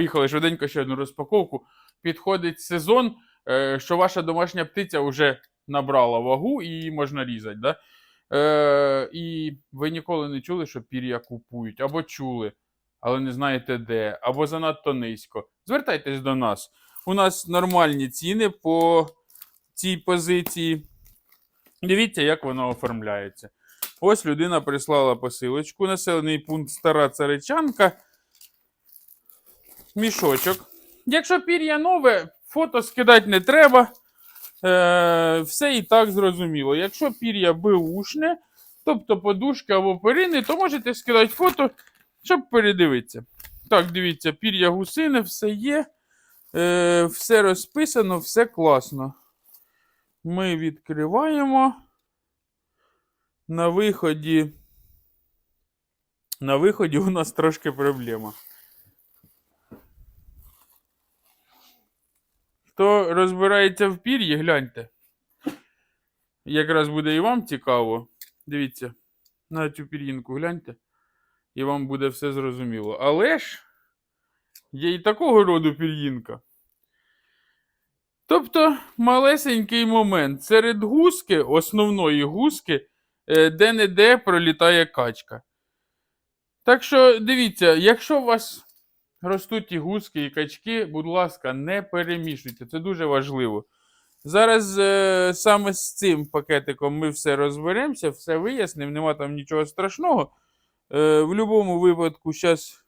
Поїхали швиденько ще одну розпаковку. Підходить сезон, е, що ваша домашня птиця вже набрала вагу і її можна різати. Да? Е, і ви ніколи не чули, що пір'я купують, або чули, але не знаєте де, або занадто низько. Звертайтесь до нас. У нас нормальні ціни по цій позиції. Дивіться, як воно оформляється. Ось людина прислала посилочку. Населений пункт Стара Царичанка. Мішочок. Якщо пір'я нове, фото скидати не треба. Е, все і так зрозуміло. Якщо пір'я беушне, тобто подушки або перини, то можете скидати фото, щоб передивитися. Так, дивіться, пір'я гусини, все є. Е, все розписано, все класно. Ми відкриваємо. На виході. На виході у нас трошки проблема. Хто розбирається в пір'ї, гляньте. Якраз буде і вам цікаво. Дивіться, на цю пір'їнку гляньте. І вам буде все зрозуміло. Але ж є і такого роду пір'їнка. Тобто, малесенький момент. Серед гуски, основної гуски, е, де-не-де пролітає качка. Так що, дивіться, якщо у вас ростуть і гуски, і качки, будь ласка, не перемішуйте. Це дуже важливо. Зараз е, саме з цим пакетиком ми все розберемося, все вияснимо, нема там нічого страшного. Е, в будь-якому випадку, зараз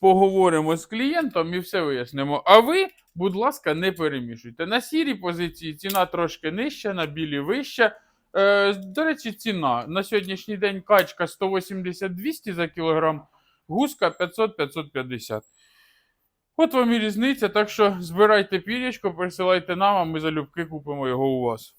поговоримо з клієнтом і все вияснимо. А ви, будь ласка, не перемішуйте. На сірій позиції ціна трошки нижча, на білій вища. Е, до речі, ціна. На сьогоднішній день качка 180-200 за кілограм, гуска 500-550. От вам і різниця. Так що збирайте пірячко, присилайте нам, а ми залюбки купимо його у вас.